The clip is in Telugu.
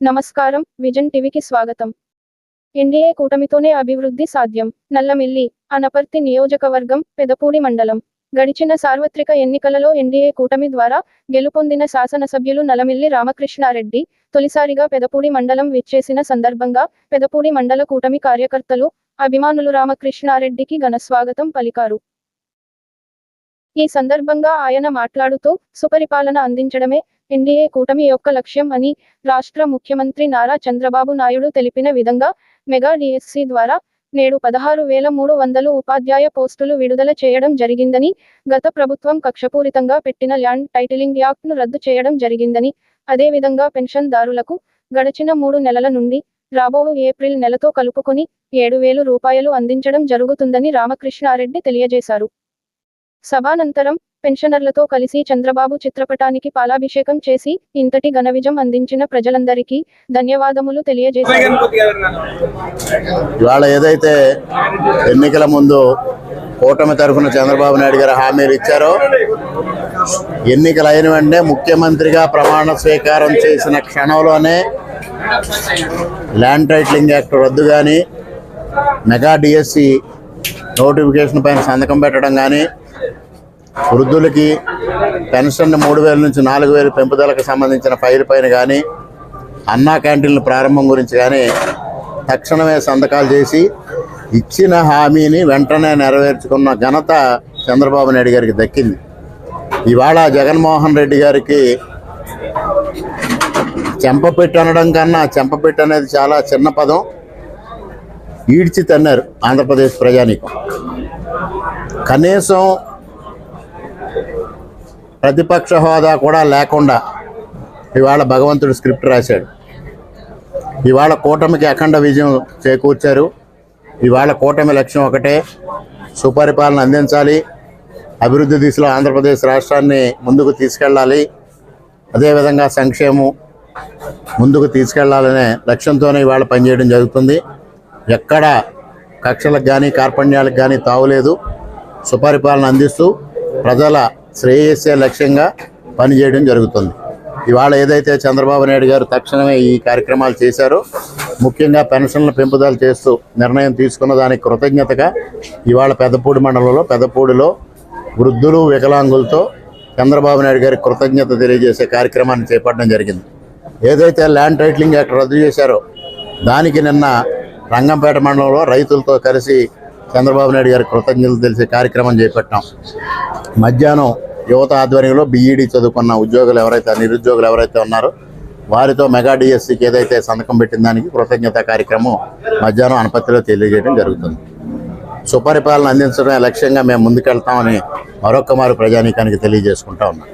నమస్కారం విజన్ టీవీకి స్వాగతం. ఎన్డీఏ కూటమితోనే అభివృద్ధి సాధ్యం. నల్లమిల్లి అనపర్తి నియోజకవర్గం పెదపూడి మండలం. గడిచిన సార్వత్రిక ఎన్నికలలో ఎన్డీఏ కూటమి ద్వారా గెలుపొందిన శాసనసభ్యులు నల్లమిల్లి రామకృష్ణారెడ్డి తొలిసారిగా పెదపూడి మండలం విచ్చేసిన సందర్భంగా పెదపూడి మండల కూటమి కార్యకర్తలు అభిమానులు రామకృష్ణారెడ్డికి ఘనస్వాగతం పలికారు. ఈ సందర్భంగా ఆయన మాట్లాడుతూ సుపరిపాలన అందించడమే ఎన్డీఏ కూటమి యొక్క లక్ష్యం అని రాష్ట్ర ముఖ్యమంత్రి నారా చంద్రబాబు నాయుడు తెలిపిన విధంగా మెగా డిఎస్సి ద్వారా నేడు పదహారు వేల మూడు వందలు ఉపాధ్యాయ పోస్టులు విడుదల చేయడం జరిగిందని గత ప్రభుత్వం కక్షపూరితంగా పెట్టిన ల్యాండ్ టైటిలింగ్ యాక్ట్ను రద్దు చేయడం జరిగిందని అదేవిధంగా పెన్షన్దారులకు గడచిన మూడు నెలల నుండి రాబో ఏప్రిల్ నెలతో కలుపుకుని ఏడు వేలు రూపాయలు అందించడం జరుగుతుందని రామకృష్ణారెడ్డి తెలియజేశారు. సభానంతరం పెన్షనర్లతో కలిసి చంద్రబాబు చిత్రపటానికి పాలాభిషేకం చేసి ఇంతటి ఘన విజయం అందించిన ప్రజలందరికీ ధన్యవాదములు తెలియజేశారు ఇవాళ ఏదైతే ఎన్నికల ముందు కూటమి తరఫున చంద్రబాబు నాయుడు గారు హామీలు ఇచ్చారో ఎన్నికలు అయిన వెంటనే ముఖ్యమంత్రిగా ప్రమాణ స్వీకారం చేసిన క్షణంలోనే ల్యాండ్ టైటిలింగ్ యాక్ట్ రద్దు కానీ మెగా డిఎస్సి నోటిఫికేషన్ పైన సంతకం పెట్టడం కానీ వృద్ధులకి పెన్షన్ మూడు వేల నుంచి నాలుగు వేలు పెంపుదలకు సంబంధించిన ఫైల్ పైన కానీ అన్నా క్యాంటీన్ల ప్రారంభం గురించి కానీ తక్షణమే సంతకాలు చేసి ఇచ్చిన హామీని వెంటనే నెరవేర్చుకున్న ఘనత చంద్రబాబు నాయుడు గారికి దక్కింది. ఇవాళ జగన్మోహన్ రెడ్డి గారికి చెంపపెట్టు అనడం కన్నా చెంపపెట్టు అనేది చాలా చిన్న పదం. ఈడ్చి తన్నారు ఆంధ్రప్రదేశ్ ప్రజానీకం. కనీసం ప్రతిపక్ష హోదా కూడా లేకుండా ఇవాళ భగవంతుడు స్క్రిప్ట్ రాశాడు. ఇవాళ కూటమికి అఖండ విజయం చేకూర్చారు. ఇవాళ కూటమి లక్ష్యం ఒకటే సుపరిపాలన అందించాలి. అభివృద్ధి దిశలో ఆంధ్రప్రదేశ్ రాష్ట్రాన్ని ముందుకు తీసుకెళ్ళాలి. అదేవిధంగా సంక్షేమం ముందుకు తీసుకెళ్ళాలనే లక్ష్యంతోనే ఇవాళ పనిచేయడం జరుగుతుంది. ఎక్కడ కక్షలకు కానీ కార్పణ్యాలకు కానీ తావులేదు. సుపరిపాలన అందిస్తూ ప్రజల శ్రేయస్సే లక్ష్యంగా పనిచేయడం జరుగుతుంది. ఇవాళ ఏదైతే చంద్రబాబు నాయుడు గారు తక్షణమే ఈ కార్యక్రమాలు చేశారో ముఖ్యంగా పెన్షన్ల పెంపుదల చేస్తూ నిర్ణయం తీసుకున్న దానికి కృతజ్ఞతగా ఇవాళ పెద్దపూడి మండలంలో పెద్దపూడిలో వృద్ధులు వికలాంగులతో చంద్రబాబు నాయుడు గారికి కృతజ్ఞత తెలియజేసే కార్యక్రమాన్ని చేపట్టడం జరిగింది. ఏదైతే ల్యాండ్ టైటిలింగ్ యాక్ట్ రద్దు చేశారో దానికి నిన్న రంగంపేట మండలంలో రైతులతో కలిసి చంద్రబాబు నాయుడు గారికి కృతజ్ఞతలు తెలిసే కార్యక్రమం చేపట్టాం. మధ్యాహ్నం యువత ఆధ్వర్యంలో బీఈడీ చదువుకున్న ఉద్యోగులు ఎవరైతే నిరుద్యోగులు ఎవరైతే ఉన్నారో వారితో మెగా డిఎస్సికి ఏదైతే సంతకం పెట్టిన దానికి కృతజ్ఞత కార్యక్రమం మధ్యాహ్నం అనపత్తిలో తెలియజేయడం జరుగుతుంది. సుపరిపాలన అందించడమే లక్ష్యంగా మేము ముందుకెళ్తామని మరొక్క మారు ప్రజానీకానికి తెలియజేసుకుంటా ఉన్నాం.